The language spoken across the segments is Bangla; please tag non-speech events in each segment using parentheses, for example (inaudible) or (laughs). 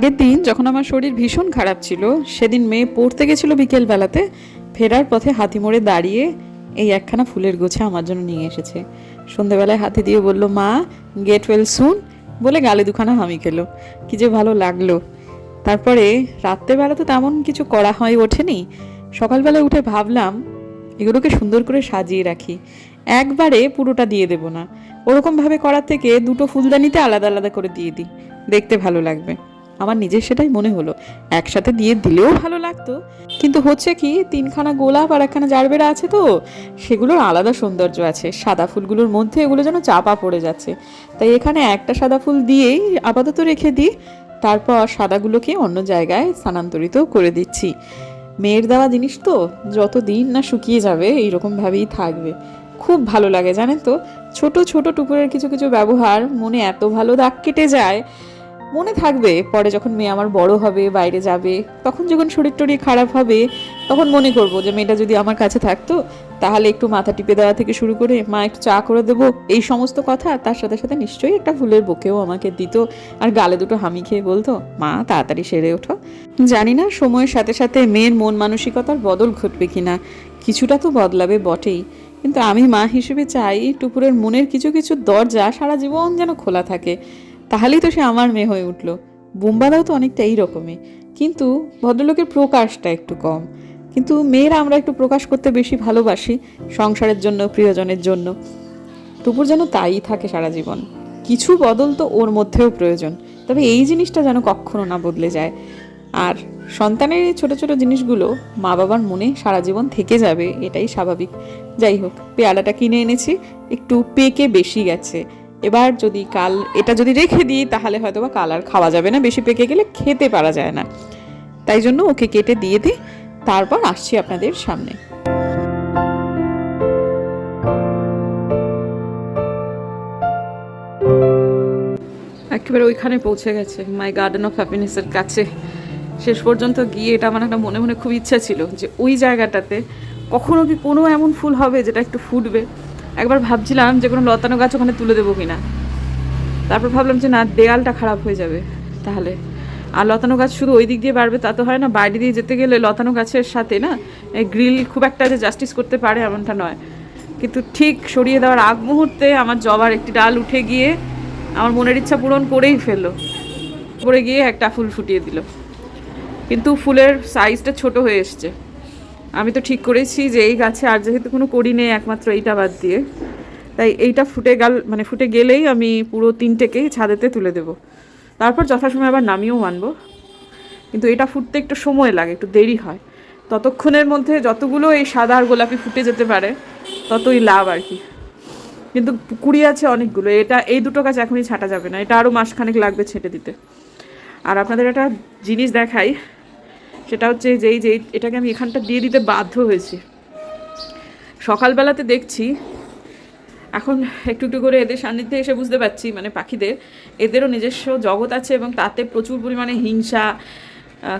আগের দিন যখন আমার শরীর ভীষণ খারাপ ছিল, সেদিন মেয়ে পড়তে গেছিল বিকেলবেলাতে, ফেরার পথে হাতি মোড়ে দাঁড়িয়ে এই একখানা ফুলের গোছা আমার জন্য নিয়ে এসেছে। সন্ধেবেলায় হাতে দিয়ে বলল, মা গেট ওয়েল সুন বলে গালে দুখানা হামি খেলো। কি যে ভালো লাগল। তারপরে রাত্রেবেলা তো তেমন কিছু করা হয় ওঠেনি। সকালবেলায় উঠে ভাবলাম, এগুলোকে সুন্দর করে সাজিয়ে রাখি। একবারে পুরোটা দিয়ে দেব না। ওরকমভাবে করার থেকে দুটো ফুলদানিতে আলাদা আলাদা করে দিয়ে দিই। দেখতে ভালো লাগবে। আমার নিজের সেটাই মনে হলো। একসাথে দিয়ে দিলেও ভালো লাগতো। কিন্তু হচ্ছে কি, তিনখানা গোলাপ আর একখানা জারবেরা আছে তো, সেগুলোর আলাদা সৌন্দর্য আছে। সাদা ফুলগুলোর মধ্যে এগুলো যেন চাপা পড়ে যাচ্ছে। তাই এখানে একটা সাদা ফুল দিয়েই আপাতত রেখে দিই। তারপর সাদাগুলোকে অন্য জায়গায় স্থানান্তরিত করে দিচ্ছি। মেয়ের দেওয়া জিনিস তো, যত দিন না শুকিয়ে যাবে এইরকমভাবেই থাকবে। খুব ভালো লাগে, জানেন তো? ছোট ছোট টুকুরের কিছু কিছু ব্যবহার, মনে এত ভালো দাগ কেটে যায়। মনে থাকবে, পরে যখন মেয়ে আমার বড় হবে, বাইরে যাবে, তখন যখন শরীর টরীর খারাপ হবে, তখন মনে করব যে মেয়েটা যদি আমার কাছে থাকতো, তাহলে একটু মাথা টিপে দেওয়া থেকে শুরু করে, মা, একটু চা করে দেবো। এই সমস্ত কথা তার সাথে সাথে নিশ্চয়ই একটা ফুলের বুকেও আমাকে দিত আর গালে দুটো হামি খেয়ে বলতো, মা, তাড়াতাড়ি সেরে ওঠো। জানি না সময়ের সাথে সাথে মেয়ের মন মানসিকতার বদল ঘটবে কিনা, কিছুটা তো বদলাবে বটেই, কিন্তু আমি মা হিসেবে চাই টুকুরের মনের কিছু কিছু দরজা সারা জীবন যেন খোলা থাকে। তাহলেই তো সে আমার মেয়ে হয়ে উঠল। বোম্বাদাও তো অনেকটা এই রকমই। কিন্তু ভদ্রলোকের প্রকাশটা একটু কম। কিন্তু মেয়েরা আমরা একটু প্রকাশ করতে বেশি ভালোবাসি সংসারের জন্য, প্রিয়জনের জন্য। টুপুর যেন তাই থাকে সারা জীবন। কিছু বদল তো ওর মধ্যেও প্রয়োজন। তবে এই জিনিসটা যেন কখনো না বদলে যায়। আর সন্তানের এই ছোটো ছোটো জিনিসগুলো মা বাবার মনে সারা জীবন থেকে যাবে, এটাই স্বাভাবিক। যাই হোক, পেয়ালাটা কিনে এনেছি, একটু পেকে বেশি গেছে। এবার যদি কাল, এটা যদি রেখে দিই, তাহলে হয়তো বা কাল আর খাওয়া যাবে না, বেশি পেকে গেলে খেতে পারা যায় না। তাই জন্য ওকে কেটে দিয়ে দিই তারপর আসছি আপনাদের সামনে। একেবারে ওইখানে পৌঁছে গেছে মাই গার্ডেন অফ হ্যাপিনেসের কাছে। শেষ পর্যন্ত গিয়ে এটা আমার একটা মনে মনে খুব ইচ্ছা ছিল যে ওই জায়গাটাতে কখনো কি কোনো এমন ফুল হবে যেটা একটু ফুটবে। একবার ভাবছিলাম যে কোনো লতানো গাছ ওখানে তুলে দেবো কিনা। তারপর ভাবলাম যে না, দেয়ালটা খারাপ হয়ে যাবে তাহলে। আর লতানো গাছ শুধু ওই দিক দিয়ে বাড়বে, তা তো হয় না, বাইরে দিয়ে যেতে গেলে লতানো গাছের সাথে না গ্রিল খুব একটা যে জাস্টিস করতে পারে এমনটা নয়। কিন্তু ঠিক সরিয়ে দেওয়ার আগ মুহূর্তে আমার জবার একটি ডাল উঠে গিয়ে আমার মনের ইচ্ছা পূরণ করেই ফেলল। পড়ে গিয়ে একটা ফুল ফুটিয়ে দিল। কিন্তু ফুলের সাইজটা ছোট হয়ে এসছে। আমি তো ঠিক করেছি যে এই গাছে আর যেহেতু কোনো করি নেই, একমাত্র এইটা বাদ দিয়ে। তাই এইটা ফুটে গেল মানে ফুটে গেলেই আমি পুরো তিনটেকেই ছাদেতে তুলে দেব। তারপর যথাসময় আবার নামিয়েও আনব কিন্তু এটা ফুটতে একটু সময় লাগে, একটু দেরি হয়। ততক্ষণের মধ্যে যতগুলো এই সাদা আর গোলাপি ফুটে যেতে পারে, ততই লাভ আর কি। কিন্তু কুড়ি আছে অনেকগুলো, এটা, এই দুটো গাছ এখনই ছাটা যাবে না, এটা আরও মাসখানেক লাগবে ছেটে দিতে। আর আপনাদের একটা জিনিস দেখাই সেটা হচ্ছে যেই যেই এটাকে আমি এখানটা দিয়ে দিতে বাধ্য হয়েছি। সকালবেলাতে দেখছি, এখন একটু একটু করে এদের সান্নিধ্যে এসে বুঝতে পারছি মানে পাখিদের, এদেরও নিজস্ব জগৎ আছে এবং তাতে প্রচুর পরিমাণে হিংসা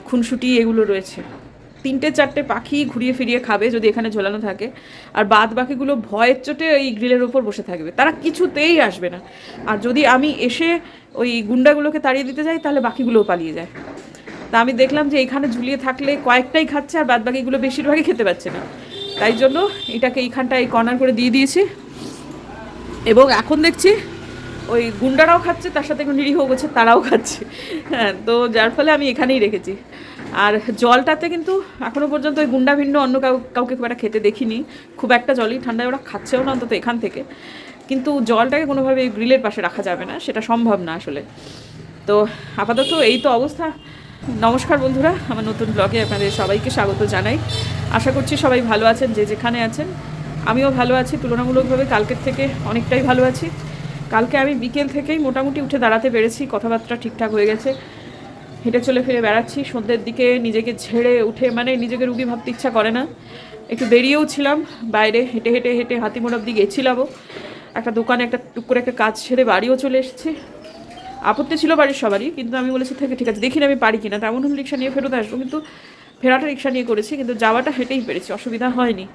খুনসুটি এগুলো রয়েছে। তিনটে চারটে পাখি ঘুরিয়ে ফিরিয়ে খাবে যদি এখানে ঝোলানো থাকে, আর বাদ বাকিগুলো ভয়ের চোটে ওই গ্রিলের ওপর বসে থাকবে। তারা কিছুতেই আসবে না। আর যদি আমি এসে ওই গুন্ডাগুলোকে তাড়িয়ে দিতে যাই, তাহলে বাকিগুলোও পালিয়ে যায়। তা আমি দেখলাম যে এখানে ঝুলিয়ে থাকলে কয়েকটাই খাচ্ছে আর বাদ বাকিগুলো বেশিরভাগই খেতে পাচ্ছে না। তাই জন্য এটাকে এইখানটা এই কর্নার করে দিয়ে দিয়েছি। এবং এখন দেখছি ওই গুন্ডারাও খাচ্ছে, তার সাথে নিরীহ গোছে, তারাও খাচ্ছে। হ্যাঁ তো যার ফলে আমি এখানেই রেখেছি। আর জলটাতে কিন্তু এখনও পর্যন্ত ওই গুন্ডা ভিন্ন অন্য কাউ, কাউকে খুব একটা খেতে দেখিনি। খুব একটা জলই ঠান্ডায় ওরা খাচ্ছেও না, অন্তত এখান থেকে। কিন্তু জলটাকে কোনোভাবে গ্রিলের পাশে রাখা যাবে না, সেটা সম্ভব না আসলে। তো আপাতত এই তো অবস্থা। নমস্কার বন্ধুরা, আমার নতুন ব্লগে আপনাদের সবাইকে স্বাগত জানাই। আশা করছি সবাই ভালো আছেন, যে যেখানে আছেন। আমিও ভালো আছি, তুলনামূলকভাবে কালকের থেকে অনেকটাই ভালো আছি। কালকে আমি বিকেল থেকেই মোটামুটি উঠে দাঁড়াতে পেরেছি, কথাবার্তা ঠিকঠাক হয়ে গেছে। হেঁটে চলে ফিরে বেড়াচ্ছি, সন্ধ্যের দিকে নিজেকে ছেড়ে উঠে মানে নিজেকে রুগী ভাবতে ইচ্ছা করে না। একটু বেরিয়েও ছিলাম, বাইরে হেঁটে হেঁটে হেঁটে হাতিমোড় অব্দি গেছিলামও। একটা দোকানে একটা টুক করে একটা কাজ ছেড়ে বাড়িও চলে এসেছি। আপত্তি ছিল বাড়ির সবারই, কিন্তু আমি বলেছি, থেকে, ঠিক আছে দেখি না আমি পারি কিনা। তেমন হলে রিক্সা নিয়ে ফেরত আসব, কিন্তু ফেরাটা রিক্সা নিয়ে করেছি, কিন্তু যাওয়াটা হেঁটেই পেরেছি, অসুবিধা হয়নি।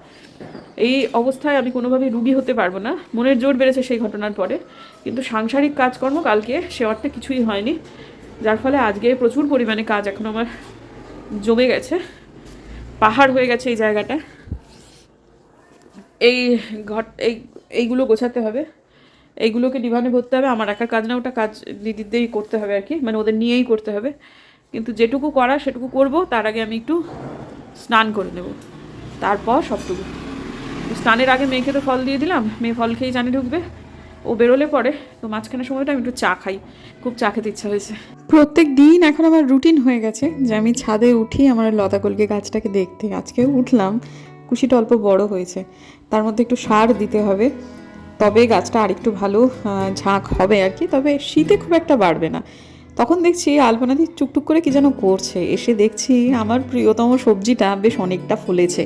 এই অবস্থায় আমি কোনোভাবেই রুগী হতে পারব না। মনের জোর বেড়েছে সেই ঘটনার পরে, কিন্তু সাংসারিক কাজকর্ম কালকে সে অর্থে কিছুই হয়নি। যার ফলে আজকে প্রচুর পরিমাণে কাজ এখন আমার জমে গেছে, পাহাড় হয়ে গেছে এই জায়গাটা। এই ঘট, এই, এইগুলো গোছাতে হবে। এইগুলোকে ডিভানে ভরতে হবে, আমার একা কাজ না, ওটা কাজ দিদিদেরই করতে হবে আর কি মানে ওদের নিয়েই করতে হবে। কিন্তু যেটুকু করা সেটুকু করব, তার আগে আমি একটু স্নান করে নেব। তারপর সবটুকু। স্নানের আগে মেয়েকে তো ফল দিয়ে দিলাম, মেয়ে ফল খেয়েই জানি ঢুকবে। ও বেরোলে পরে, তো মাঝখানে সময়টা আমি একটু চা খাই, খুব চা খেতে ইচ্ছা হয়েছে। প্রত্যেক দিন এখন আমার রুটিন হয়ে গেছে যে আমি ছাদে উঠি আমার লতা কলকে গাছটাকে দেখতে। আজকেও উঠলাম, কুশিটা অল্প বড় হয়েছে, তার মধ্যে একটু সার দিতে হবে। তবে গাছটা আরেকটু ভালো ঝাঁক হবে আর কি, তবে শীতে খুব একটা বাড়বে না। তখন দেখছি আলপনাদি টুকটুক করে কি যেন করছে। এসে দেখছি আমার প্রিয়তম সবজিটা বেশ অনেকটা ফুলেছে।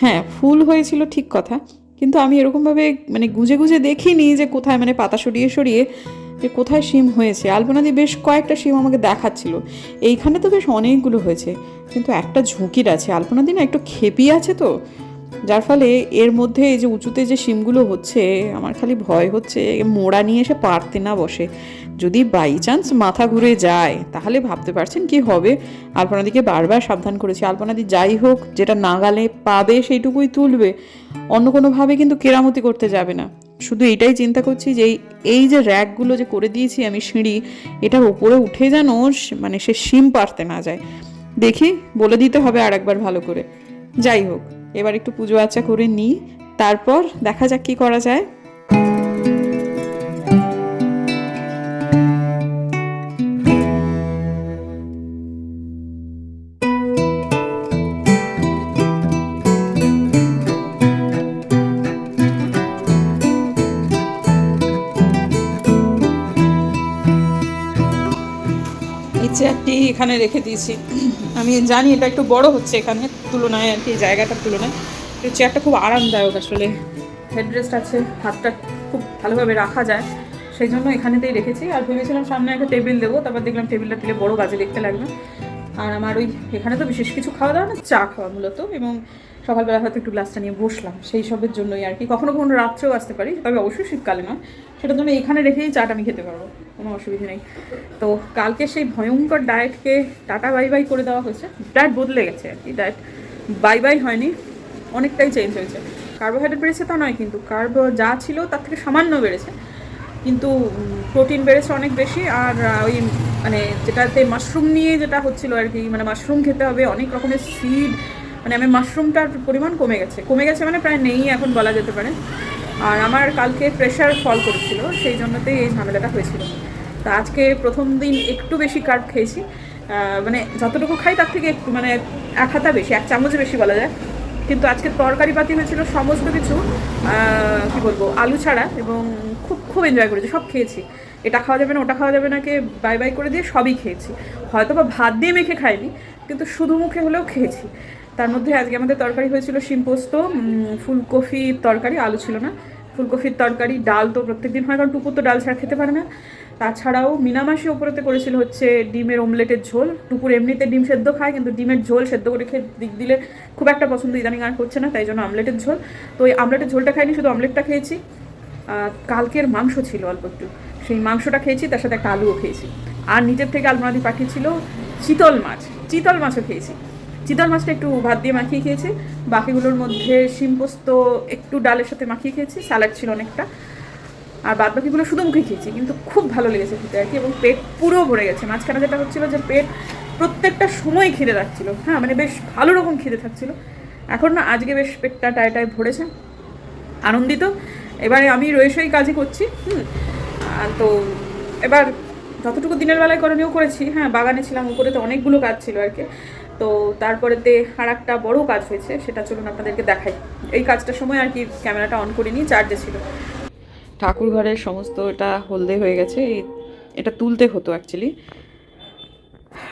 হ্যাঁ ফুল হয়েছিল ঠিক কথা, কিন্তু আমি এরকমভাবে মানে গুজে গুজে দেখিনি যে কোথায় মানে পাতা সরিয়ে সরিয়ে যে কোথায় শিম হয়েছে। আলপনাদি বেশ কয়েকটা শিম আমাকে দেখাচ্ছিল। এইখানে তো বেশ অনেকগুলো হয়েছে, কিন্তু একটা ঝুঁকির আছে। আলপনাদি না একটু খেপি আছে তো যার ফলে এর মধ্যে এই যে উঁচুতে যে শিমগুলো হচ্ছে, আমার খালি ভয় হচ্ছে মোড়া নিয়ে এসে পারতে না বসে। যদি বাই চান্স মাথা ঘুরে যায়, তাহলে ভাবতে পারছেন কি হবে? আলপনাদিকে বারবার সাবধান করেছি। আলপনাদি যাই হোক, যেটা নাগালে পাবে সেইটুকুই তুলবে। অন্য কোনোভাবে কিন্তু কেরামতি করতে যাবে না। শুধু এটাই চিন্তা করছি যে, এই- যে র্যাকগুলো যে করে দিয়েছি আমি সিঁড়ি, এটার উপরে উঠে যেন মানে সে শিম পারতে না যায়। দেখি, বলে দিতে হবে আর একবার ভালো করে। যাই হোক। এবার একটু পুজো আচা করে নিই তারপর দেখা যাক কি করা যায়। এখানে রেখে দিয়েছি। আমি জানি এটা একটু বড় হচ্ছে এখানে, তুলনায় আর কি, জায়গাটার তুলনায়। চেয়ারটা খুব আরামদায়ক আসলে। হেডরেস্ট আছে, হাতটা খুব ভালোভাবে রাখা যায়। সেই জন্য এখানেতেই রেখেছি। আর ভেবেছিলাম সামনে একটা টেবিল দেবো, তারপর দেখলাম টেবিলটা দিলে বড় বাজে দেখতে লাগবে। আর আমার ওই এখানে তো বিশেষ কিছু খাওয়া দাওয়া না, চা খাওয়া মূলত। এবং সকালবেলা হয়তো একটু গ্লাসটা নিয়ে বসলাম। সেই সবের জন্যই আর কি। কখনো কখনো রাত্রেও আসতে পারি, তবে অবশ্যই শীতকালে নয়। সেটার জন্য এখানে রেখেই চাটা আমি খেতে পারব। কোনো অসুবিধে নেই। তো কালকে সেই ভয়ঙ্কর ডায়েটকে টাটা বাই বাই করে দেওয়া হয়েছে। ডায়েট বদলে গেছে আর কি। ডায়েট বাই বাই হয়নি, অনেকটাই চেঞ্জ হয়েছে। কার্বোহাইড্রেট বেড়েছে তা নয় কিন্তু কার্বো যা ছিল তার থেকে সামান্য বেড়েছে। কিন্তু প্রোটিন বেড়েছে অনেক বেশি আর ওই মানে যেটাতে মাশরুম নিয়ে যেটা হচ্ছিল আর কি মানে মাশরুম খেতে হবে, অনেক রকমের সিড মানে আমি মাশরুমটার পরিমাণ কমে গেছে। কমে গেছে মানে প্রায় নেই এখন বলা যেতে পারে। আর আমার কালকে প্রেশার ফল করেছিল, সেই জন্যতেই এই ঝামেলাটা হয়েছিল। তা আজকে প্রথম দিন একটু বেশি কার্ব খেয়েছি। মানে যতটুকু খাই তার থেকে একটু মানে এক হাতা বেশি, এক চামচ বেশি বলা যায়। কিন্তু আজকে তরকারি পাতি হয়েছিল সমস্ত কিছু কি বলব, আলু ছাড়া এবং খুব খুব এনজয় করেছি, সব খেয়েছি। এটা খাওয়া যাবে না, ওটা খাওয়া যাবে না কে বাই বাই করে দিয়ে সবই খেয়েছি। হয়তো বা ভাত দিয়ে মেখে খাইনি, কিন্তু শুধু মুখে হলেও খেয়েছি। তার মধ্যে আজকে আমাদের তরকারি হয়েছিল শিম পোস্ত ফুলকপির তরকারি, আলু ছিল না। ফুলকপির তরকারি, ডাল তো প্রত্যেকদিন হয়, কারণ টুপুর তো ডাল ছাড়া খেতে পারে না। তাছাড়াও মিনামাসি ওপরেতে করেছিল হচ্ছে ডিমের অমলেটের ঝোল। টুপুর এমনিতে ডিম সেদ্ধ খায়, কিন্তু ডিমের ঝোল সেদ্ধ করে খেয়ে দিক দিলে খুব একটা পছন্দ ইদানিং আর করছে না, তাই জন্য আমলেটের ঝোল। তো ওই আমলেটের ঝোলটা খাইনি, শুধু আমলেটটা খেয়েছি। কালকের মাংস ছিল অল্প একটু। সেই মাংসটা খেয়েছি, তার সাথে একটা আলুও খেয়েছি। আর নিজের থেকে আলমাদি পাঠিয়েছিল চিতল মাছ। চিতল মাছও খেয়েছি। চিতল মাছটা একটু ভাত দিয়ে মাখিয়ে খেয়েছি। বাকিগুলোর মধ্যে শিম পোস্ত, একটু ডালের সাথে মাখিয়ে খেয়েছি। স্যালাড ছিল অনেকটা। আর বাদ বাকিগুলো শুধু মুখে খেয়েছি, কিন্তু খুব ভালো লেগেছে খেতে আর কি, এবং পেট পুরো ভরে গেছে। মাঝখানে যেটা হচ্ছিল যে পেট প্রত্যেকটা সময় খিদে থাকছিল হ্যাঁ মানে বেশ ভালো রকম খিদে থাকছিলো। এখন না, আজকে বেশ পেটটা টায় টায় ভরেছে, আনন্দিত। এবারে আমি রয়েসই কাজই করছি, হুম তো এবার যতটুকু দিনের বেলায় করণীয় করেছি হ্যাঁ বাগানে ছিলাম উপরে তো অনেকগুলো কাজ ছিল আর কি। তো তারপরেতে আর একটা বড় কাজ হয়েছে, সেটা চলুন আপনাদেরকে দেখাই। এই কাজটার সময় আর কি ক্যামেরাটা অন করিনি চার্জে ছিল। ঠাকুর ঘরের সমস্ত এটা হলদে হয়ে গেছে। এটা তুলতে হতো অ্যাকচুয়ালি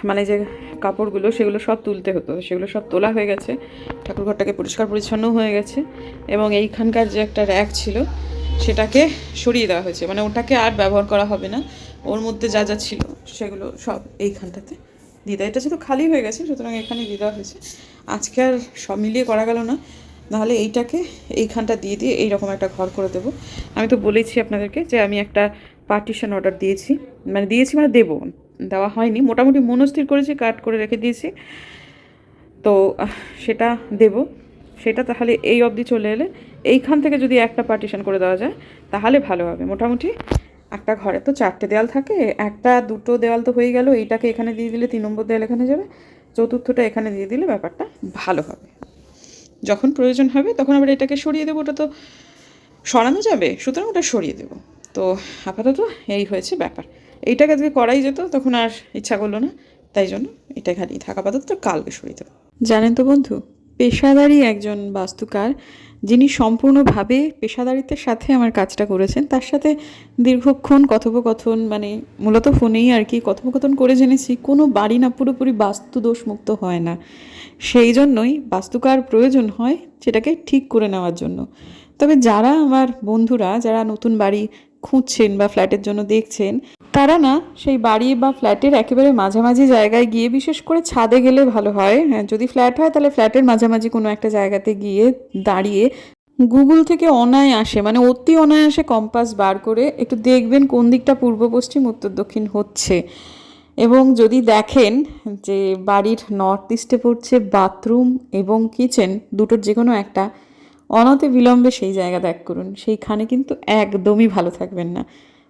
মানে যে কাপড়গুলো, সেগুলো সব তুলতে হতো। সেগুলো সব তোলা হয়ে গেছে। ঠাকুর ঘরটাকে পরিষ্কার পরিচ্ছন্ন হয়ে গেছে। এবং এইখানকার যে একটা র্যাক ছিল, সেটাকে সরিয়ে দেওয়া হয়েছে। মানে ওটাকে আর ব্যবহার করা হবে না। ওর মধ্যে যা যা ছিল, সেগুলো সব এইখানটাতে দিদা এটা যেহেতু খালি হয়ে গেছে, সুতরাং এখানে দেওয়া হয়েছে। আজকে আর সব মিলিয়ে করা গেল না। নাহলে এইটাকে এইখানটা দিয়ে দিয়ে এইরকম একটা ঘর করে দেবো। আমি তো বলেছি আপনাদেরকে যে আমি একটা পার্টিশন অর্ডার দিয়েছি। মানে দিয়েছি মানে দেবো। দেওয়া হয়নি। মোটামুটি মনস্থির করেছি, কাট করে রেখে দিয়েছি। তো সেটা দেব। সেটা তাহলে এই অবধি চলে এলে এইখান থেকে যদি একটা পার্টিশন করে দেওয়া যায়, তাহলে ভালো হবে। মোটামুটি একটা ঘরে তো চারটে দেওয়াল থাকে। একটা, দুটো দেওয়াল তো হয়ে গেল। এইটাকে এখানে দিয়ে দিলে তিন নম্বর দেওয়াল এখানে যাবে। চতুর্থটা এখানে দিয়ে দিলে ব্যাপারটা ভালো হবে। যখন প্রয়োজন হবে তখন আবার এটাকে সরিয়ে দেবো, ওটা তো সরানো যাবে, সুতরাং ওটা সরিয়ে দেবো। তো আপাতত এই হয়েছে ব্যাপার। এইটাকে আজকে করাই যেত, তখন আর ইচ্ছা করল না, তাই জন্য এটা খালি থাকা, আপাতত কালকে সরিয়ে দেবো। জানেন তো বন্ধু, পেশাদারি একজন বাস্তুকার যিনি সম্পূর্ণভাবে পেশাদারিত্বের সাথে আমার কাজটা করেছেন, তার সাথে দীর্ঘক্ষণ কথোপকথন মানে মূলত ফোনেই আর কি কথোপকথন করে জেনেছি, কোনো বাড়ি না পুরোপুরি বাস্তু দোষমুক্ত হয় না। সেই জন্যই বাস্তুকার প্রয়োজন হয় সেটাকে ঠিক করে নেওয়ার জন্য। তবে যারা আমার বন্ধুরা, যারা নতুন বাড়ি খুঁজছেন বা ফ্ল্যাটের জন্য দেখছেন, তারা না সেই বাড়ি বা ফ্ল্যাটের একেবারে মাঝামাঝি জায়গায় গিয়ে বিশেষ করে ছাদে গেলে ভালো হয়। হ্যাঁ যদি ফ্ল্যাট হয় তাহলে ফ্ল্যাটের মাঝামাঝি কোনো একটা জায়গাতে গিয়ে দাঁড়িয়ে গুগল থেকে অনায়াসে মানে অতি অনায়াসে কম্পাস বার করে একটু দেখবেন কোন দিকটা পূর্ব, পশ্চিম, উত্তর, দক্ষিণ হচ্ছে। এবং যদি দেখেন যে বাড়ির নর্থ ইস্টে পড়ছে বাথরুম এবং কিচেন, দুটোর যে কোনো একটা অনতে বিলম্বে সেই জায়গা ত্যাগ করুন। সেইখানে কিন্তু একদমই ভালো থাকবেন না।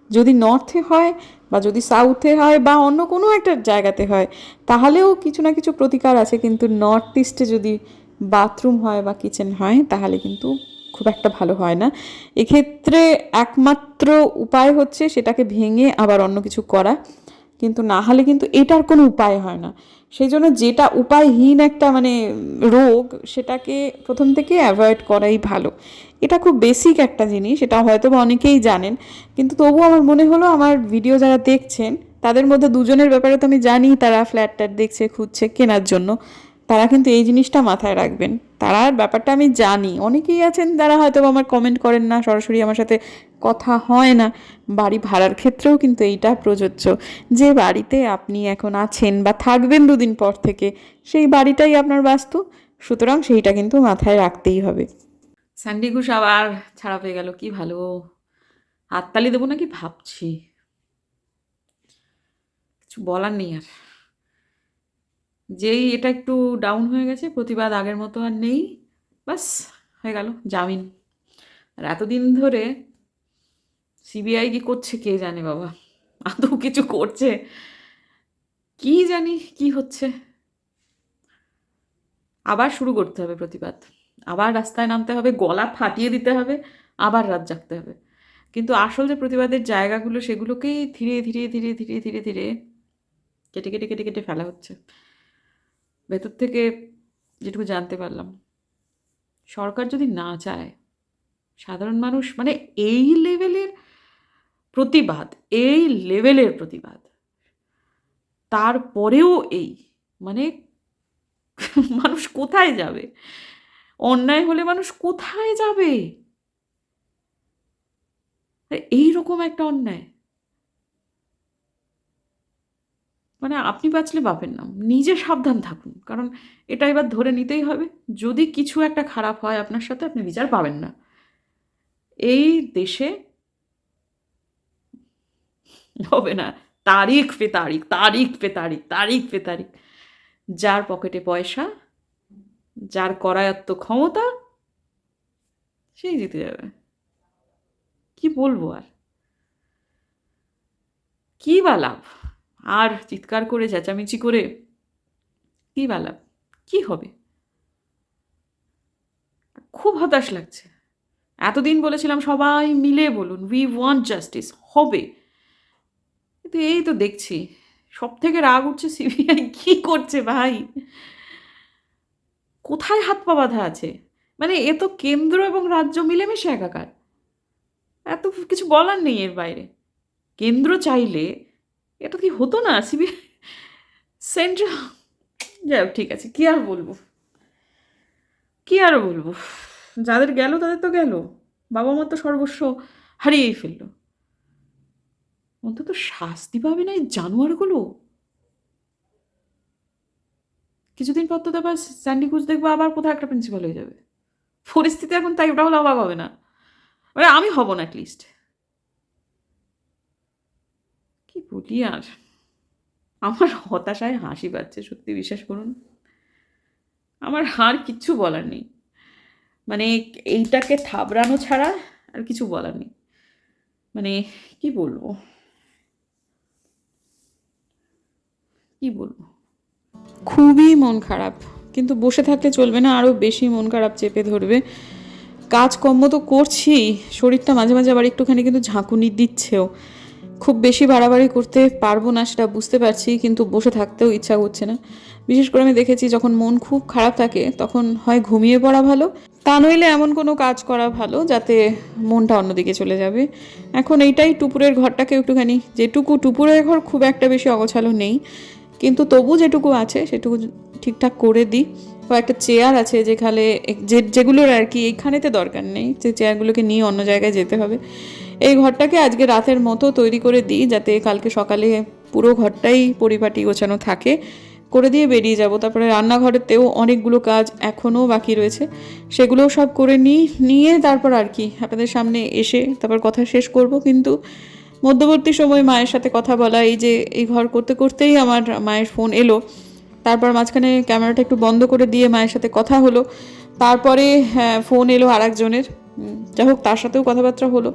যদি নর্থে হয় বা যদি সাউথে হয় বা অন্য কোনো একটা জায়গাতে হয়, তাহলেও কিছু না কিছু প্রতিকার আছে। কিন্তু নর্থ ইস্টে যদি বাথরুম হয় বা কিচেন হয়, তাহলে কিন্তু খুব একটা ভালো হয় না। এক্ষেত্রে একমাত্র উপায় হচ্ছে সেটাকে ভেঙে আবার অন্য কিছু করা। কিন্তু না হলে কিন্তু এটার কোনো উপায় হয় না। সেই জন্য যেটা উপায়হীন একটা মানে রোগ, সেটাকে প্রথম থেকে অ্যাভয়েড করাই ভালো। এটা খুব বেসিক একটা জিনিস, এটা হয়তো বা অনেকেই জানেন, কিন্তু তবুও আমার মনে হলো আমার ভিডিও যারা দেখছেন, তাদের মধ্যে দুজনের ব্যাপারে তো আমি জানি, তারা ফ্ল্যাট ট্যাট দেখছে, খুঁজছে, কেনার জন্য। তারা কিন্তু এই জিনিসটা মাথায় রাখবেন। তারা ব্যাপারটা আমি জানি। অনেকেই আছেন যারা হয়তো আমার কমেন্ট করেন না, সরাসরি আমার সাথে কথা হয় না। বাড়ি ভাড়ার ক্ষেত্রেও কিন্তু এইটা প্রযোজ্য। যে বাড়িতে আপনি এখন আছেন বা থাকবেন দুদিন পর থেকে, সেই বাড়িটাই আপনার বাস্তু। সুতরাং সেইটা কিন্তু মাথায় রাখতেই হবে। স্যান্ডি ঘুষ আবার ছাড়া পেয়ে গেল, কি ভালো। হাততালি দেবো নাকি ভাবছি। কিছু বলার নেই আর। যেই এটা একটু ডাউন হয়ে গেছে, প্রতিবাদ আগের মতো আর নেই। বাস, হয়ে গেল, জামিন। আর এতদিন ধরে সিবিআই কি করছে কে জানে বাবা? আদৌ কিছু করছে? কি জানি কি হচ্ছে? আবার শুরু করতে হবে প্রতিবাদ। আবার রাস্তায় নামতে হবে, গলা ফাটিয়ে দিতে হবে, আবার রাত জাগতে হবে। কিন্তু আসল যে প্রতিবাদের জায়গাগুলো, সেগুলোকেই ধীরে ধীরে ধীরে ধীরে ধীরে ধীরে কেটে কেটে কেটে কেটে ফেলা হচ্ছে। ভেতর থেকে যেটুকু জানতে পারলাম, সরকার যদি না চায়, সাধারণ মানুষ মানে এই লেভেলের প্রতিবাদ, এই লেভেলের প্রতিবাদ, তারপরেও এই মানে (laughs) মানুষ কোথায় যাবে? অন্যায় হলে মানুষ কোথায় যাবে? এইরকম একটা অন্যায়। মানে আপনি বাঁচলে পাবেন না নিজে সাবধান থাকুন। কারণ এটা এবার ধরে নিতেই হবে, যদি কিছু একটা খারাপ হয় আপনার সাথে, আপনি বিচার পাবেন না। এই দেশে হবে না, তারিখ পে তারিখ তারিখ পে তারিখ তারিখ পে তারিখ। যার পকেটে পয়সা, যার করায়ত্ত ক্ষমতা, সেই জিতে যাবে। কি বলব আর? কি বা লাভ? আর চিৎকার করে, চেঁচামেচি করে, কি বা লাভ কি হবে? খুব হতাশ লাগছে। এতদিন বলেছিলাম সবাই মিলে বলুন উই ওয়ান্ট জাস্টিস হবে। কিন্তু এই তো দেখছি সব থেকে রাগ উঠছে সিবিআই কি করছে ভাই? কোথায় হাত পা বাঁধা আছে? মানে এ তো কেন্দ্র এবং রাজ্য মিলেমিশে একাকার। এত কিছু বলার নেই এর বাইরে। কেন্দ্র চাইলে এটা কি হতো না? সিবিআই সেন্ট্রাল যাই হোক, ঠিক আছে। কি আর বলব? কি আর বলব? যাদের গেল, তাদের তো গেল। বাবা মা তো সর্বস্ব হারিয়েই ফেলল। অন্তত শাস্তি পাবে না এই জানোয়ারগুলো? কিছুদিন পর তো আবার স্যান্ডি কুচ দেখব, আবার কোথাও একটা প্রিন্সিপাল হয়ে যাবে। পরিস্থিতি এখন তাই, ওটা হলে অবাক হবে না। মানে আমি হব না অ্যাটলিস্ট কি বলি আর। আমার হতাশায় হাসি পাচ্ছে, সত্যি বিশ্বাস করুন। আমার হার কিচ্ছু বলার নেই। মানে এইটাকে থাবড়ানো ছাড়া আর কিছু বলার নেই। মানে কি বলব? কি বলব? খুবই মন খারাপ। কিন্তু বসে থাকলে চলবে না আরও বেশি মন খারাপ চেপে ধরবে। কাজকর্ম তো করছি, শরীরটা মাঝে মাঝে আবার একটুখানি কিন্তু ঝাঁকুনি দিচ্ছেও। খুব বেশি বাড়াবাড়ি করতে পারব না সেটা বুঝতে পারছি, কিন্তু বসে থাকতেও ইচ্ছা করছে না। বিশেষ করে আমি দেখেছি যখন মন খুব খারাপ থাকে, তখন হয় ঘুমিয়ে পড়া ভালো, তা নইলে এমন কোনো কাজ করা ভালো যাতে মনটা অন্যদিকে চলে যাবে। এখন এইটাই টুপুরের ঘরটাকে একটুখানি, যেটুকু টুপুরের ঘর খুব একটা বেশি অগোছালো নেই, কিন্তু তবু যেটুকু আছে সেটুকু ঠিকঠাক করে দিই। কয়েকটা চেয়ার আছে যেখানে যেগুলোর আর কি এইখানেতে দরকার নেই, যে চেয়ারগুলোকে নিয়ে অন্য জায়গায় যেতে হবে। এই ঘরটাকে আজকে রাতের মতো তৈরি করে দিই যাতে কালকে সকালে পুরো ঘরটাই পরিপাটি গোছানো থাকে। করে দিয়ে বেরিয়ে যাব। তারপরে রান্নাঘরেতেও অনেকগুলো কাজ এখনও বাকি রয়েছে। সেগুলোও সব করে নিই নিয়ে তারপর আর কি আপনাদের সামনে এসে তারপর কথা শেষ করব। কিন্তু মধ্যবর্তী সময় মায়ের সাথে কথা বলা এই যে এই ঘর করতে করতেই আমার মায়ের ফোন এলো। তারপর মাঝখানে ক্যামেরাটা একটু বন্ধ করে দিয়ে মায়ের সাথে কথা হলো। তারপরে হ্যাঁ, ফোন এলো আর একজনের যাই হোক তার সাথেও কথাবার্তা হলো।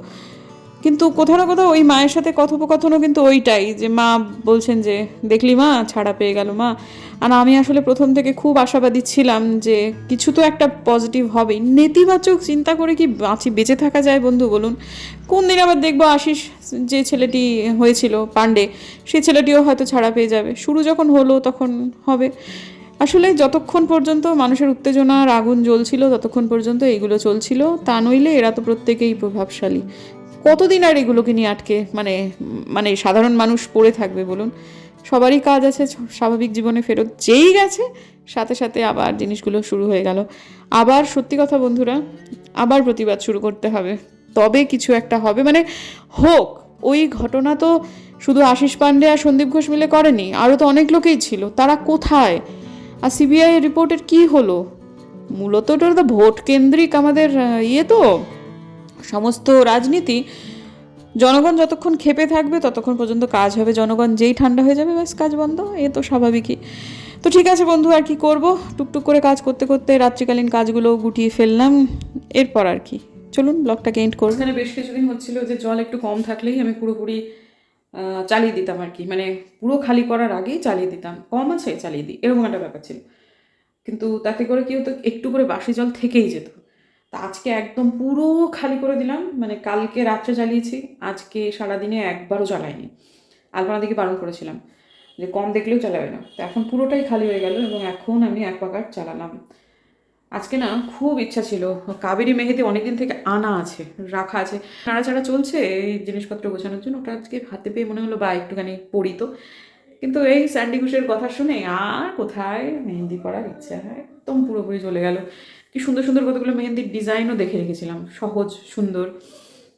কিন্তু কোথাও না কোথাও ওই মায়ের সাথে কথোপকথনও কিন্তু ওইটাই যে মা বলছেন যে, দেখলি মা, ছাড়া পেয়ে গেল মা। আর আমি আসলে প্রথম থেকে খুব আশাবাদী ছিলাম যে, কিছু তো একটা পজিটিভ হবেই। নেতিবাচক চিন্তা করে কি বাঁচি, বেঁচে থাকা যায় বন্ধু, বলুন? কোন দিন আবার দেখব আশিস যে ছেলেটি হয়েছিল পান্ডে সেই ছেলেটিও হয়তো ছাড়া পেয়ে যাবে। শুরু যখন হলো তখন হবে। আসলে যতক্ষণ পর্যন্ত মানুষের উত্তেজনার আগুন জ্বলছিল, ততক্ষণ পর্যন্ত এইগুলো চলছিল। তা নইলে এরা তো প্রত্যেকেই প্রভাবশালী। কতদিন আর এগুলোকে নিয়ে আটকে? মানে মানে সাধারণ মানুষ পড়ে থাকবে বলুন। সবারই কাজ আছে, স্বাভাবিক জীবনে ফেরত যেই গেছে, সাথে সাথে আবার জিনিসগুলো শুরু হয়ে গেল। আবার সত্যি কথা বন্ধুরা, আবার প্রতিবাদ শুরু করতে হবে। তবে কিছু একটা হবে। মানে হোক, ওই ঘটনা তো শুধু আশিস পান্ডে আর সন্দীপ ঘোষ মিলে করেনি আরও তো অনেক লোকেই ছিল। তারা কোথায়? আর সিবিআই রিপোর্টের কি হলো? মূলত ভোট কেন্দ্রিক আমাদের ইয়ে তো। সমস্ত রাজনীতি, জনগণ যতক্ষণ খেপে থাকবে ততক্ষণ পর্যন্ত কাজ হবে। জনগণ যেই ঠান্ডা হয়ে যাবে, ব্যাস, কাজ বন্ধ। এ তো স্বাভাবিকই। তো ঠিক আছে বন্ধু, আর কি করব? টুকটুক করে কাজ করতে করতে রাত্রিকালীন কাজগুলো গুটিয়ে ফেললাম। এরপর আর কি। চলুন, ব্লগটাকে এন্ড করব। এখানে বেশ কিছুদিন হচ্ছিল যে জল একটু কম থাকলেই আমি পুরোপুরি চালিয়ে দিতাম আর কি। মানে পুরো খালি করার আগেই চালিয়ে দিতাম। কম আছে, চালিয়ে দিই। এরকম একটা ব্যাপার ছিল। কিন্তু তাতে করে কি হতো, একটু করে বাসি জল থেকেই যেত। তা আজকে একদম পুরো খালি করে দিলাম মানে কালকে রাত্রে চালিয়েছি আজকে সারাদিনে একবারও চালাইনি আলপনা দিকে বারণ করেছিলাম যে কম দেখলেও চালাবে না। তো এখন পুরোটাই খালি হয়ে গেল এবং এখন আমি এক পাকার চালালাম আজকে না খুব ইচ্ছা ছিল, কাবেরি মেহেদি অনেকদিন থেকে আনা আছে, রাখা আছে। নাড়াচাড়া চলছে এই জিনিসপত্র গোছানোর জন্য, ওটা আজকে হাতে পেয়ে মনে হলো বা একটুখানি পড়ি তো। কিন্তু এই স্যান্ডি ঘোষের কথা শুনে আর কোথায় মেহেন্দি করার ইচ্ছা? হয় একদম পুরোপুরি চলে গেল। কি সুন্দর সুন্দর কতগুলো মেহেন্দির ডিজাইনও দেখে রেখেছিলাম। সহজ, সুন্দর।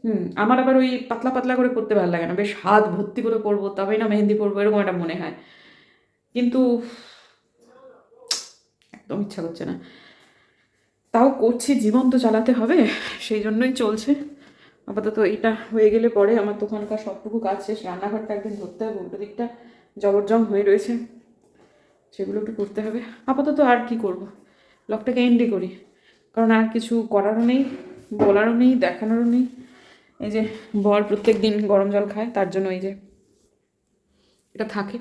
হুম, আমার আবার ওই পাতলা পাতলা করে করতে ভালো লাগে না। বেশ হাত ভর্তি করে পরবো, তবেই না মেহেন্দি পরবো, এরকম একটা মনে হয়। কিন্তু একদম ইচ্ছা করছে না। তাও করছি, জীবন তো চালাতে হবে, সেই জন্যই চলছে। আপাতত এটা হয়ে গেলে পরে আমার দোকানকার সবটুকু কাজ শেষ, রান্নাঘরটা একদিন ধরতে হবে, উল্টো দিকটা জবরজং হয়ে রয়েছে। সেগুলো একটু করতে হবে। আপাতত আর কি করব? লকটাকে এন্ডি করি। কারণ আর কিছু করারও নেই, বলারও নেই, দেখানোরও নেই। এই যে বর প্রত্যেক দিন গরম জল খায়, তার জন্য এই যে এটা থাকে।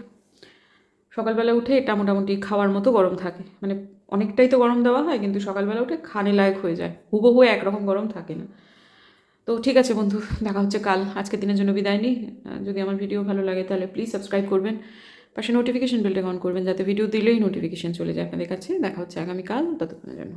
সকালবেলা উঠে এটা মোটামুটি খাওয়ার মতো গরম থাকে। মানে অনেকটাই তো গরম দেওয়া হয়, কিন্তু সকালবেলা উঠে খানে লায়ক হয়ে যায়। হুবহু একরকম গরম থাকে না। তো ঠিক আছে বন্ধু, দেখা হচ্ছে কাল। আজকের দিনের জন্য বিদায় নিই। যদি আমার ভিডিও ভালো লাগে তাহলে প্লিজ সাবস্ক্রাইব করবেন। পাশে নোটিফিকেশন বেলটা অন করবেন, যাতে ভিডিও দিলেই নোটিফিকেশন চলে যায় আপনাদের কাছে। দেখা হচ্ছে আগামীকাল, ততক্ষণের জন্য।